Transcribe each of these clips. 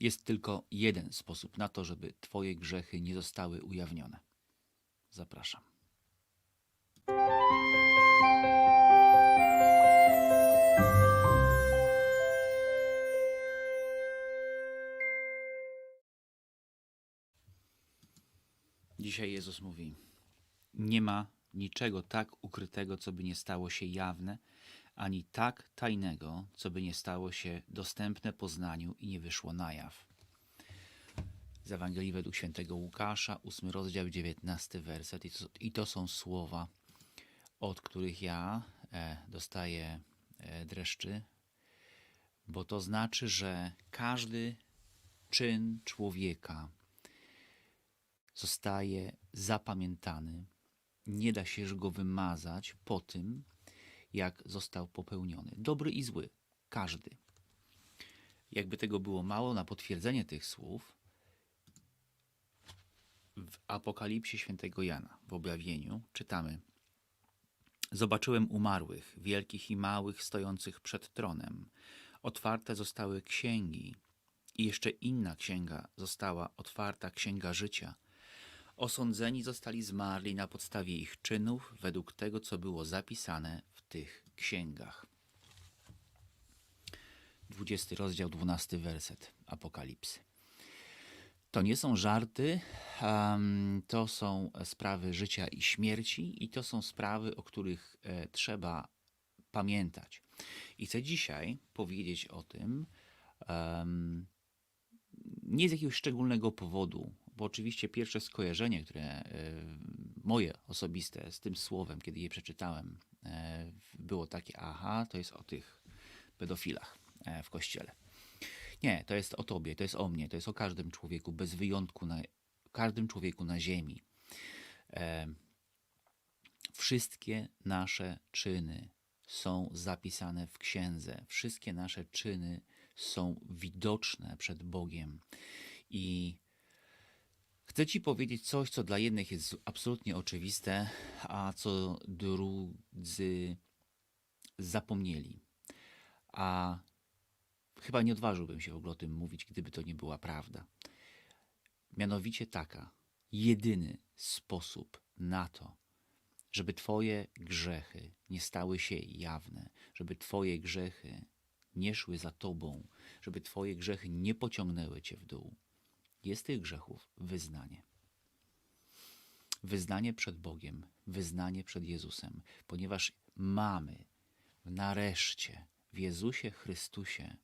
Jest tylko jeden sposób na to, żeby Twoje grzechy nie zostały ujawnione. Zapraszam. Dzisiaj Jezus mówi: Nie ma niczego tak ukrytego, co by nie stało się jawne, ani tak tajnego, co by nie stało się dostępne poznaniu i nie wyszło na jaw. Z Ewangelii według świętego Łukasza, 8 rozdział, 19 werset. I to, i to są słowa, od których ja e, dostaję e, dreszczy, bo to znaczy, że każdy czyn człowieka zostaje zapamiętany. Nie da się już go wymazać po tym, jak został popełniony. Dobry i zły, każdy. Jakby tego było mało, na potwierdzenie tych słów, w Apokalipsie świętego Jana, w objawieniu, czytamy: Zobaczyłem umarłych, wielkich i małych, stojących przed tronem. Otwarte zostały księgi, i jeszcze inna księga została otwarta księga życia. Osądzeni zostali zmarli na podstawie ich czynów, według tego, co było zapisane w tych księgach. 20 rozdział, 12 werset Apokalipsy. To nie są żarty, to są sprawy życia i śmierci, i to są sprawy, o których e, trzeba pamiętać. I chcę dzisiaj powiedzieć o tym nie z jakiegoś szczególnego powodu, bo oczywiście pierwsze skojarzenie, które e, moje osobiste z tym słowem, kiedy je przeczytałem, e, było takie: aha, to jest o tych pedofilach e, w kościele. Nie, to jest o tobie, to jest o mnie, to jest o każdym człowieku, bez wyjątku, na każdym człowieku na ziemi. Wszystkie nasze czyny są zapisane w księdze, wszystkie nasze czyny są widoczne przed Bogiem. I chcę Ci powiedzieć coś, co dla jednych jest absolutnie oczywiste, a co drudzy zapomnieli. A chyba nie odważyłbym się w ogóle o tym mówić, gdyby to nie była prawda. Mianowicie taka, jedyny sposób na to, żeby Twoje grzechy nie stały się jawne, żeby Twoje grzechy nie szły za Tobą, żeby Twoje grzechy nie pociągnęły Cię w dół, jest tych grzechów wyznanie. Wyznanie przed Bogiem, wyznanie przed Jezusem, ponieważ mamy nareszcie w Jezusie Chrystusie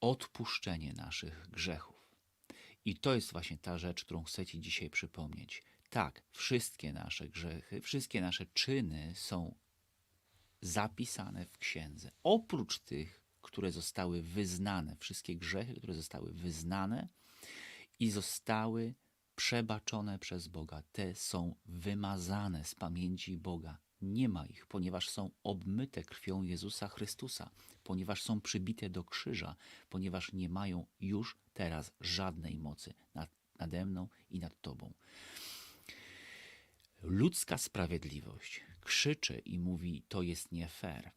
odpuszczenie naszych grzechów. I to jest właśnie ta rzecz, którą chcę Ci dzisiaj przypomnieć. Tak, wszystkie nasze grzechy, wszystkie nasze czyny są zapisane w księdze. Oprócz tych, które zostały wyznane, wszystkie grzechy, które zostały wyznane i zostały przebaczone przez Boga, te są wymazane z pamięci Boga. Nie ma ich, ponieważ są obmyte krwią Jezusa Chrystusa, ponieważ są przybite do krzyża, ponieważ nie mają już teraz żadnej mocy nad, nade mną i nad Tobą. Ludzka sprawiedliwość krzyczy i mówi: To jest nie fair.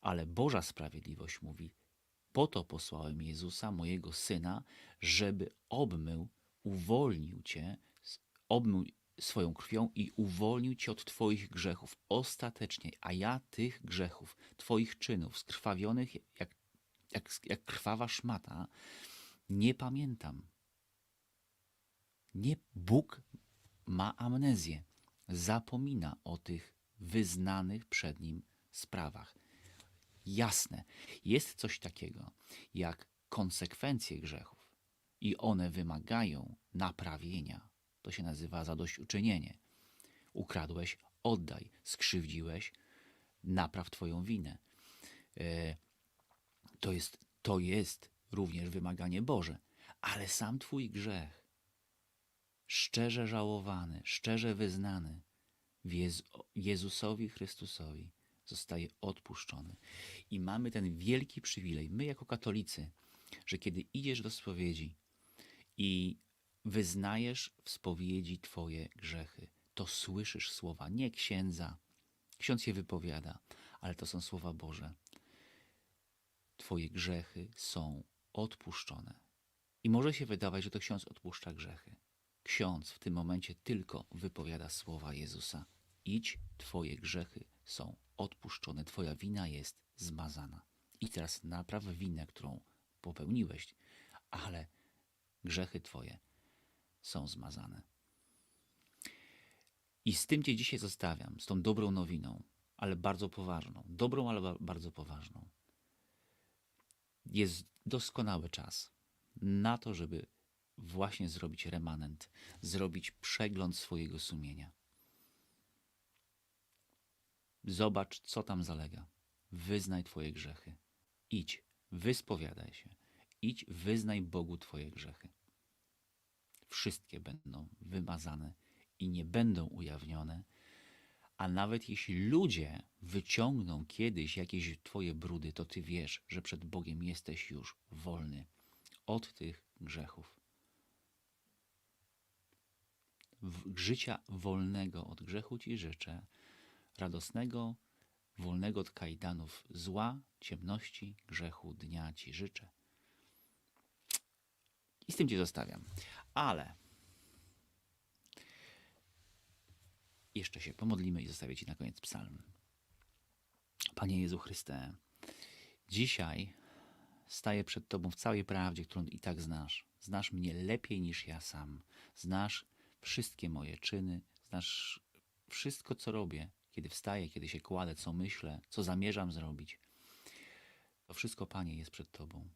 Ale Boża sprawiedliwość mówi: Po to posłałem Jezusa, mojego syna, żeby obmył, uwolnił cię, obmył swoją krwią i uwolnił cię od Twoich grzechów ostatecznie. A ja tych grzechów, Twoich czynów, skrwawionych jak, jak, jak krwawa szmata, nie pamiętam. Nie Bóg ma amnezję, zapomina o tych wyznanych przed nim sprawach. Jasne, jest coś takiego jak konsekwencje grzechów i one wymagają naprawienia. To się nazywa zadośćuczynienie. Ukradłeś, oddaj. Skrzywdziłeś, napraw Twoją winę. E, to jest, to jest również wymaganie Boże, ale sam Twój grzech szczerze żałowany, szczerze wyznany Jezusowi Chrystusowi zostaje odpuszczony. I mamy ten wielki przywilej, my jako katolicy, że kiedy idziesz do spowiedzi i wyznajesz w spowiedzi Twoje grzechy, to słyszysz słowa nie księdza, ksiądz je wypowiada, ale to są słowa Boże. Twoje grzechy są odpuszczone. I może się wydawać, że to ksiądz odpuszcza grzechy. Ksiądz w tym momencie tylko wypowiada słowa Jezusa. Idź, twoje grzechy są odpuszczone, twoja wina jest zmazana. I teraz napraw winę, którą popełniłeś, ale grzechy twoje są zmazane. I z tym Cię dzisiaj zostawiam, z tą dobrą nowiną, ale bardzo poważną. Dobrą, ale ba- bardzo poważną. Jest doskonały czas na to, żeby właśnie zrobić remanent, zrobić przegląd swojego sumienia. Zobacz, co tam zalega. Wyznaj Twoje grzechy. Idź, wyspowiadaj się. Idź, wyznaj Bogu Twoje grzechy. Wszystkie będą wymazane i nie będą ujawnione, a nawet jeśli ludzie wyciągną kiedyś jakieś Twoje brudy, to Ty wiesz, że przed Bogiem jesteś już wolny od tych grzechów. W życia wolnego od grzechu Ci życzę, radosnego, wolnego od kajdanów zła, ciemności, grzechu dnia Ci życzę. I z tym Cię zostawiam. Ale jeszcze się pomodlimy i zostawię Ci na koniec psalm. Panie Jezu Chryste, dzisiaj staję przed Tobą w całej prawdzie, którą i tak znasz. Znasz mnie lepiej niż ja sam. Znasz wszystkie moje czyny, znasz wszystko, co robię, kiedy wstaję, kiedy się kładę, co myślę, co zamierzam zrobić. To wszystko, Panie, jest przed Tobą.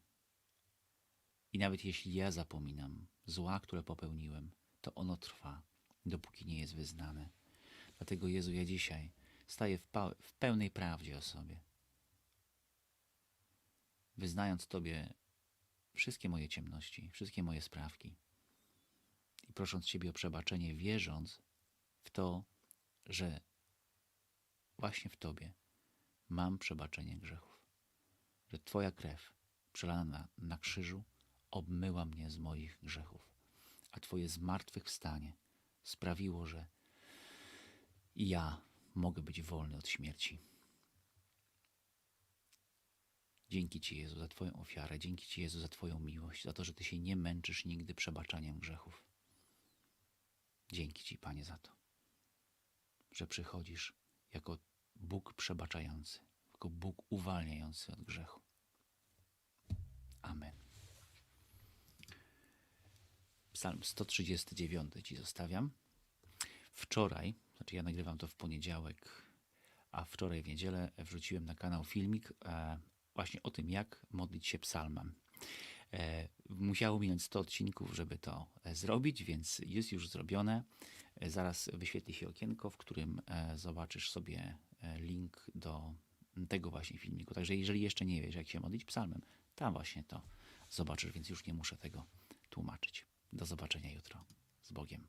I nawet jeśli ja zapominam zła, które popełniłem, to ono trwa, dopóki nie jest wyznane. Dlatego, Jezu, ja dzisiaj staję w, w pełnej prawdzie o sobie, wyznając Tobie wszystkie moje ciemności, wszystkie moje sprawki i prosząc Ciebie o przebaczenie, wierząc w to, że właśnie w Tobie mam przebaczenie grzechów, że Twoja krew przelana na, krzyżu obmyła mnie z moich grzechów, a Twoje zmartwychwstanie sprawiło, że ja mogę być wolny od śmierci. Dzięki Ci, Jezu, za Twoją ofiarę, dzięki Ci, Jezu, za Twoją miłość, za to, że Ty się nie męczysz nigdy przebaczaniem grzechów. Dzięki Ci, Panie, za to, że przychodzisz jako Bóg przebaczający, jako Bóg uwalniający od grzechu. Amen. Psalm 139 Ci zostawiam. Wczoraj, znaczy ja nagrywam to w poniedziałek, a wczoraj w niedzielę wrzuciłem na kanał filmik e, właśnie o tym, jak modlić się psalmem. E, musiało minąć 100 odcinków, żeby to e, zrobić, więc jest już zrobione. E, zaraz wyświetli się okienko, w którym zobaczysz sobie link do tego właśnie filmiku. Także jeżeli jeszcze nie wiesz, jak się modlić psalmem, tam właśnie to zobaczysz, więc już nie muszę tego tłumaczyć. Do zobaczenia jutro. Z Bogiem.